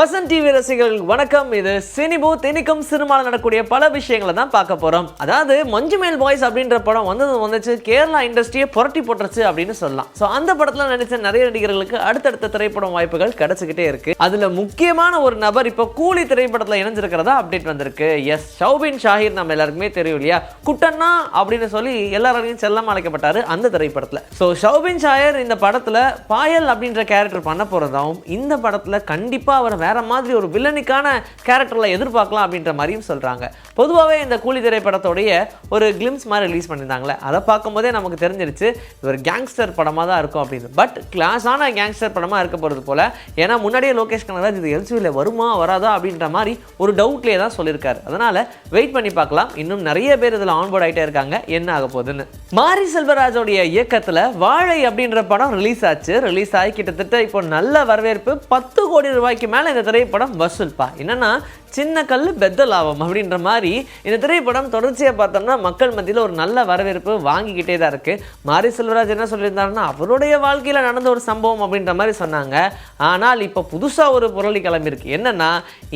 Vasanth TV ரசிகர்களுக்கு வணக்கம். இது சினிபூ திணிக்கும் சினிமாவில் நடக்கக்கூடிய பல விஷயங்களை தான் பார்க்க போகிறோம் அதாவது மஞ்சுமேல் பாய்ஸ் அப்படின்ற படம் வந்தது வந்துச்சு. கேரளா இண்டஸ்ட்ரியை புரட்டி போட்டுருச்சு அப்படின்னு சொல்லலாம். ஸோ அந்த படத்தில் நடிச்ச நிறைய நடிகர்களுக்கு அடுத்தடுத்த திரைப்படம் வாய்ப்புகள் கிடைச்சிக்கிட்டே இருக்கு. அதில் முக்கியமான ஒரு நபர் இப்போ கூலி திரைப்படத்தில் இணைஞ்சிருக்கிறதா அப்டேட் வந்திருக்கு. எஸ் ஷௌபின் ஷாஹிர் நம்ம எல்லாருக்குமே தெரியும் இல்லையா? குட்டண்ணா அப்படின்னு சொல்லி எல்லாராலையும் செல்லம் அழைக்கப்பட்டார் அந்த திரைப்படத்தில். ஸோ ஷௌபின் ஷாயர் இந்த படத்தில் பாயல் அப்படின்ற கேரக்டர் பண்ண போகிறதாவும் இந்த படத்தில் கண்டிப்பாக அவர் வேறு மாதிரி ஒரு வில்லனிக்கான கேரக்டரில் எதிர்பார்க்கலாம் அப்படின்ற மாதிரியும் சொல்கிறாங்க பொதுவாகவே இந்த கூலி திரைப்படத்தோடைய ஒரு கிளிம்ஸ் மாதிரி ரிலீஸ் பண்ணியிருந்தாங்களே அதை பார்க்கும்போதே நமக்கு தெரிஞ்சிருச்சு இது ஒரு கேங்ஸ்டர் படமாக தான் இருக்கும் அப்படின்னு. பட் கிளாஸான கேங்ஸ்டர் படமாக இருக்க போகிறது போல் ஏன்னா முன்னாடியே லோகேஷ் கனகராஜ் இது எல்சியில் வருமா வராதா அப்படின்ற மாதிரி ஒரு டவுட்லேயே தான் சொல்லியிருக்காரு. அதனால் வெயிட் பண்ணி பார்க்கலாம். இன்னும் நிறைய பேர் இதில் ஆன்போர்ட் ஆகிட்டே இருக்காங்க. என்ன ஆக போகுதுன்னு. மாரி செல்வராஜோடைய இயக்கத்தில் வாழை அப்படின்ற படம் ரிலீஸ் ஆச்சு. ரிலீஸ் ஆகி கிட்டத்தட்ட இப்போ நல்ல வரவேற்பு பத்து கோடி ரூபாய்க்கு மேலே திரைப்படம் வசூல்பா என்னன்னா சின்ன கல் பெத்த லாபம் அப்படின்ற மாதிரி இந்த திரைப்படம் தொடர்ச்சியாக பார்த்தோம்னா மக்கள் மத்தியில் ஒரு நல்ல வரவேற்பு வாங்கிக்கிட்டே தான் இருக்குது மாரி செல்வராஜ் என்ன சொல்லியிருந்தாருன்னா அவருடைய வாழ்க்கையில் நடந்த ஒரு சம்பவம் அப்படின்ற மாதிரி சொன்னாங்க. ஆனால் இப்போ புதுசாக ஒரு புரளி கிளம்பியிருக்கு. என்னென்னா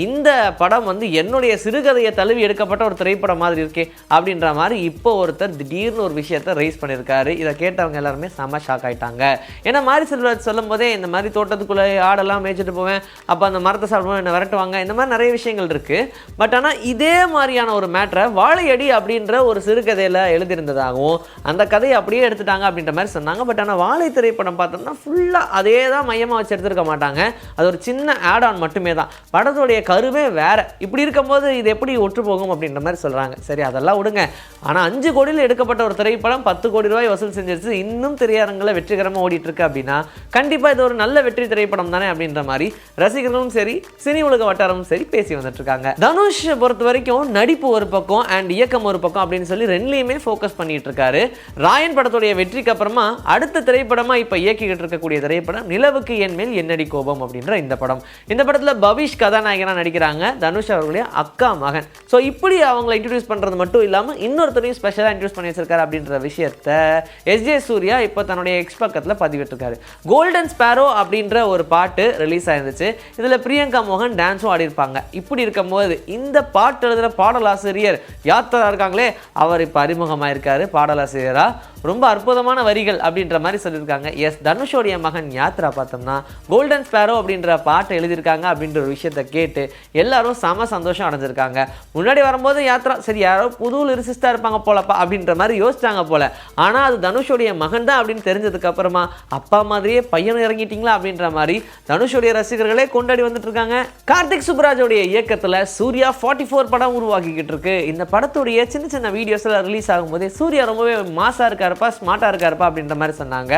இந்த படம் வந்து என்னுடைய சிறுகதையை தழுவி எடுக்கப்பட்ட ஒரு திரைப்படம் மாதிரி இருக்கே அப்படின்ற மாதிரி இப்போ ஒருத்தர் திடீர்னு ஒரு விஷயத்தை ரைஸ் பண்ணியிருக்காரு. இதை கேட்டவங்க எல்லாருமே செம ஷாக் ஆயிட்டாங்க. ஏன்னா மாரி செல்வராஜ் சொல்லும் போதே இந்த மாதிரி தோட்டத்துக்குள்ளே ஆடெல்லாம் மேய்ச்சிட்டு போவேன். அப்போ அந்த மரத்தை சாப்பிடுவோம் என்னை விரட்டுவாங்க. இந்த மாதிரி நிறைய விஷயங்கள் இருக்கு. பட் ஆனால் இதே மாதிரியான ஒரு மேட்ரை வாழையடி அப்படின்ற ஒரு சிறுகதையில் எழுதியிருந்ததாகவும் அந்த கதையை அப்படியே எடுத்துட்டாங்க அப்படின்ற மாதிரி சொன்னாங்க. பட் ஆனால் வாழை திரைப்படம் பார்த்தோம்னா ஃபுல்லாக அதே தான் மையமாக வச்சு எடுத்திருக்க மாட்டாங்க. அது ஒரு சின்ன ஆட் ஆன் மட்டுமே தான். படத்துடைய கருவே வேறு. இப்படி இருக்கும்போது இது எப்படி ஒற்று போகும் அப்படின்ற மாதிரி சொல்கிறாங்க சரி அதெல்லாம் விடுங்க. ஆனால் அஞ்சு கோடியில் எடுக்கப்பட்ட ஒரு திரைப்படம் பத்து கோடி ரூபாய் வசூல் செஞ்சிருச்சு. இன்னும் திரையரங்கில் வெற்றிகரமாக ஓடிட்டு இருக்கு அப்படின்னா கண்டிப்பாக இது ஒரு நல்ல வெற்றி திரைப்படம் தானே அப்படின்ற மாதிரி ரசிகர்களும் சரி சினி உலக வட்டாரமும் சரி பேசி வந்துட்டு இருக்காங்க தனுஷ் பொறுத்த வரைக்கும் நடிப்பு ஒரு பக்கம் அண்ட் இயக்கம் ஒரு பக்கம் அப்படின்னு சொல்லி ரெண்டுலையுமே ஃபோக்கஸ் பண்ணிட்டு இருக்காரு ராயன் படத்துடைய வெற்றிக்கு அப்புறமா அடுத்த திரைப்படமா இப்போ இயக்கிக்கிட்டு இருக்கக்கூடிய திரைப்படம் நிலவுக்கு என் மேல் என்னடி கோபம் அப்படின்ற இந்த படம். இந்த படத்தில் பவிஷ் கதாநாயகனாக நடிக்கிறாங்க. தனுஷ் அவர்களுடைய அக்கா மகன். ஸோ இப்படி அவங்களை இன்ட்ரடியூஸ் பண்ணுறது மட்டும் இல்லாமல் இன்னொருத்தரையும் ஸ்பெஷலாக இன்ட்ரடியூஸ் பண்ணி வச்சிருக்காரு அப்படின்ற விஷயத்த எஸ்ஜே சூர்யா இப்போ தன்னுடைய எக்ஸ் பக்கத்தில் பதிவிட்டிருக்காரு. கோல்டன் ஸ்பேரோ அப்படின்ற ஒரு பாட்டு ரிலீஸ் ஆயிருந்துச்சு. இதில் பிரியங்கா மோகன் டான்ஸும் ஆடிருப்பாங்க இப்படி அப்படி இருக்கும்போது இந்த பாட்டு எழுதுகிற பாடலாசிரியர் யாத்திரா இருக்காங்களே? அவர் இப்போ அறிமுகமாயிருக்காரு பாடலாசிரியராக ரொம்ப அற்புதமான வரிகள் அப்படின்ற மாதிரி சொல்லியிருக்காங்க. எஸ் தனுஷோடைய மகன் யாத்ரா பார்த்தோம்னா கோல்டன் ஸ்பேரோ அப்படின்ற பாட்டை எழுதியிருக்காங்க அப்படின்ற ஒரு விஷயத்தை கேட்டு எல்லாரும் செம சந்தோஷம் அடைஞ்சிருக்காங்க. முன்னாடி வரும்போது யாத்ரா சரி யாரோ புது லிரிசிஸ்டாக இருப்பாங்க போலப்பா அப்படின்ற மாதிரி யோசிச்சாங்க போல. ஆனால் அது தனுஷோடைய மகன் தான் அப்படின்னு தெரிஞ்சதுக்கு அப்புறமா அப்பா மாதிரியே பையன் இறங்கிட்டீங்களா அப்படின்ற மாதிரி தனுஷோடைய ரசிகர்களே கொண்டாடி வந்துட்டு இருக்காங்க. கார்த்திக் சுப்ராஜோடைய இயக்க இயக்கத்தில் சூர்யா ஃபார்ட்டி ஃபோர் படம் உருவாக்கிக்கிட்டு இருக்கு இந்த படத்துடைய சின்ன சின்ன வீடியோஸில் ரிலீஸ் ஆகும்போதே சூர்யா ரொம்பவே மாசாக இருக்காருப்பா ஸ்மார்ட்டாக இருக்காருப்பா அப்படின்ற மாதிரி சொன்னாங்க.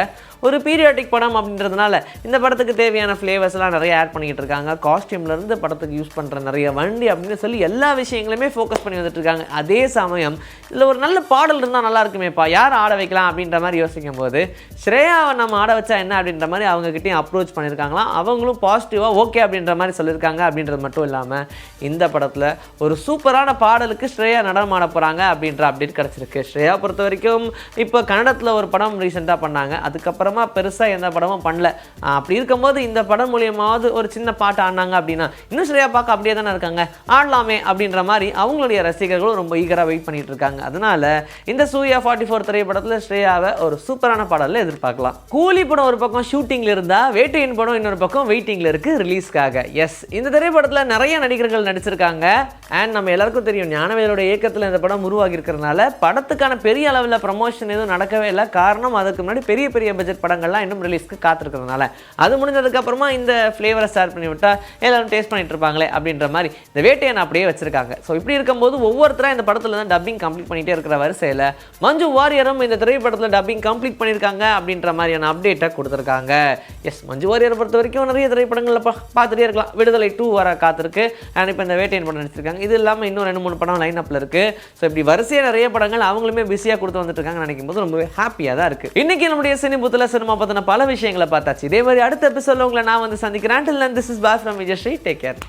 ஒரு பீரியாடிக் படம் அப்படின்றதுனால இந்த படத்துக்கு தேவையான ஃப்ளேவர்ஸ்லாம் நிறைய ஆட் பண்ணிக்கிட்டு இருக்காங்க. காஸ்டியூம்லேருந்து படத்துக்கு யூஸ் பண்ணுற நிறைய வண்டி அப்படின்னு சொல்லி எல்லா விஷயங்களுமே ஃபோக்கஸ் பண்ணி வந்துட்டு இருக்காங்க. அதே சமயம் இதில் ஒரு நல்ல பாடல் இருந்தால் நல்லா இருக்குமேப்பா. யார் ஆட வைக்கலாம் அப்படின்ற மாதிரி யோசிக்கும் போது ஸ்ரேயாவை நம்ம ஆட வச்சா என்ன அப்படின்ற மாதிரி அவங்ககிட்டயும் அப்ரோச் பண்ணியிருக்காங்களாம் அவங்களும் பாசிட்டிவாக ஓகே அப்படின்ற மாதிரி சொல்லியிருக்காங்க அப்படின்றது மட்டும் இல்லாமல் இந்த படத்தில் ஒரு சூப்பரான பாடலுக்கு ஸ்ரேயா நடனம் ஆட போகிறாங்க அப்படின்ற அப்டேட் கிடச்சிருக்கு. ஸ்ரேயா பொறுத்த வரைக்கும் இப்போ கன்னடத்தில் ஒரு படம் ரீசெண்டாக பண்ணாங்க. அதுக்கப்புறம் பெருசாக எந்த படமும் பண்ணல. அப்படி இருக்கும்போது இந்த படம் மூலியமாவது ஒரு சின்ன பாட்டு ஆடினாங்க அப்படின்னா இன்னும் ஸ்ரேயா பார்க்க அப்படியே தானே இருக்காங்க. ஆடலாமே அப்படின்ற மாதிரி அவங்களுடைய ரசிகர்களும் ரொம்ப ஈகராக வெயிட் பண்ணிட்டு இருக்காங்க. அதனால இந்த சூர்யா ஃபார்ட்டி ஃபோர் திரைப்படத்தில் ஸ்ரேயாவை ஒரு சூப்பரான பாடலில் எதிர்பார்க்கலாம். கூலி படம் ஒரு பக்கம் ஷூட்டிங்கில் இருந்தால் வேட்டையின் படம் இன்னொரு பக்கம் வெயிட்டிங்கில் இருக்கு ரிலீஸ்க்காக எஸ் இந்த திரைப்படத்தில் நிறைய நடிகர்கள் நடிச்சிருக்காங்க. அண்ட் நம்ம எல்லாருக்கும் தெரியும் ஞானவேலோட இயக்கத்தில் இந்த படம் உருவாகி இருக்கிறதுனால படத்துக்கான பெரிய அளவில் ப்ரமோஷன் எதுவும் நடக்கவே இல்லை. காரணம் அதுக்கு முன்னாடி பெரிய பெரிய பட்ஜெட் படங்கள்லாம் இன்னும் ரிலீஸ்க்கு காத்திருக்கிறதுனால. அது முடிஞ்சதுக்கு அப்புறமா இந்த ஃப்ளேவரை ஸ்டார்ட் பண்ணி விட்டா எல்லாரும் டேஸ்ட் பண்ணிட்டு இருப்பாங்களே அப்படின்ற மாதிரி இந்த வேட்டையன் அப்படியே வச்சிருக்காங்க. ஸோ இப்படி இருக்கும்போது ஒவ்வொருத்தராக இந்த படத்தில் தான் டப்பிங் கம்ப்ளீட் பண்ணிட்டே இருக்கிற வரிசையில் மஞ்சு வாரியரும் இந்த திரைப்படத்தில் டப்பிங் கம்ப்ளீட் பண்ணியிருக்காங்க அப்படின்ற மாதிரியான அப்டேட்டை கொடுத்துருக்காங்க. எஸ் மஞ்சு வாரியரை பொறுத்த வரைக்கும் நிறைய திரைப்படங்களில் பார்த்துட்டே இருக்கலாம். விடுதலை டூ வர காத்திருக்கு. அண்ட் இப்போ இந்த வேட்டையன் படம் நடிச்சிருக்காங்க. இது இல்லாமல் இன்னும் ரெண்டு மூணு படம் லைன் அப்பில் இருக்குது ஸோ இப்படி வரிசையாக நிறைய படங்கள் அவங்களுமே பிஸியாக கொடுத்து வந்துட்டு இருக்காங்க நினைக்கும் போது ரொம்பவே ஹாப்பியாக தான் இருக்குது இன்னைக்கு நம்முடைய சினி புத்தில் சினிமா பற்றின பல விஷயங்களை பார்த்தாச்சு. இதே மாதிரி அடுத்த எபிசோட உங்களை நான் வந்து சந்திக்கிறேன். Till this is bye from Vijay Sri take care